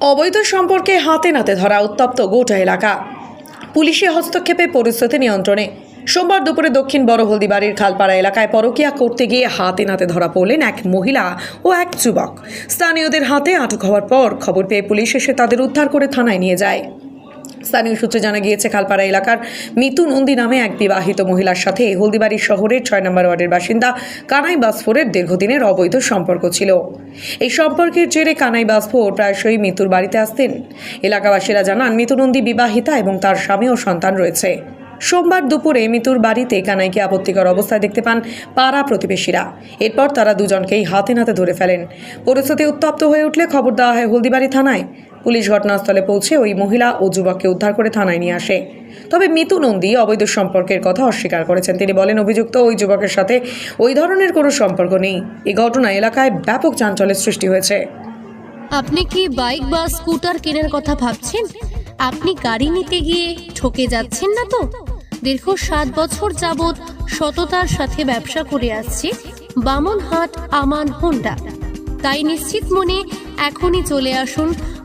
অবৈধ সম্পর্কে হাতে নাতে ধরা উত্তপ্ত গোটা এলাকা। পুলিশি হস্তক্ষেপে পরিস্থিতি নিয়ন্ত্রণে। সোমবার দুপুরে দক্ষিণ বড় হলদিবাড়ির খালপাড়া এলাকায় পরকিয়া করতে গিয়ে হাতে নাতে ধরা পড়লেন এক মহিলা ও এক যুবক। স্থানীয়দের হাতে আটক হওয়ার পর খবর পেয়ে পুলিশ এসে তাদের উদ্ধার করে থানায় নিয়ে যায়। স্থানীয় সূত্রে জানা গিয়েছে, খালপাড়া এলাকার মিতু নন্দী নামে এক বিবাহিত মহিলার সাথে হলদিবাড়ি শহরের ছয় নম্বর ওয়ার্ডের বাসিন্দা কানাই বাসফোরের দীর্ঘদিনের অবৈধ সম্পর্ক ছিল। এই সম্পর্কের জেরে কানাই বাসফোর প্রায়শই মিতুর বাড়িতে আসতেন। এলাকাবাসীরা জানান মিতু নন্দী বিবাহিতা এবং তার স্বামী ও সন্তান রয়েছে। সোমবার দুপুরে মিতুর বাড়িতে কানাইকে আপত্তিকর অবস্থায় দেখতে পান পাড়া প্রতিবেশীরা। এরপর তারা দুজনকেই হাতে নাতে ধরে ফেলেন। পরিস্থিতি উত্তপ্ত হয়ে উঠলে খবর দেওয়া হয় হলদিবাড়ি থানায়। পুলিশ ঘটনাস্থলে পৌঁছে ওই মহিলা ও যুবককে উদ্ধার করে থানায় নিয়ে আসে। তবে মিতু নন্দী অবৈধ সম্পর্কের কথা অস্বীকার করেছেন। তিনি বলেন, অভিযুক্ত ওই যুবকের সাথে ওই ধরনের কোনো সম্পর্ক নেই। এই ঘটনা এলাকায় ব্যাপক চাঞ্চল্যের সৃষ্টি হয়েছে। আপনি কি বাইক বা স্কুটার কেনার কথা ভাবছেন? আপনি গাড়ি নিতে গিয়ে ঠকে যাচ্ছেন না তো? দীর্ঘ সাত বছর যাবৎ সততার সাথে ব্যবসা করে আসছে বামনহাট আমান হোন্ডা। তাই নিশ্চিত মনে এখনই চলে আসুন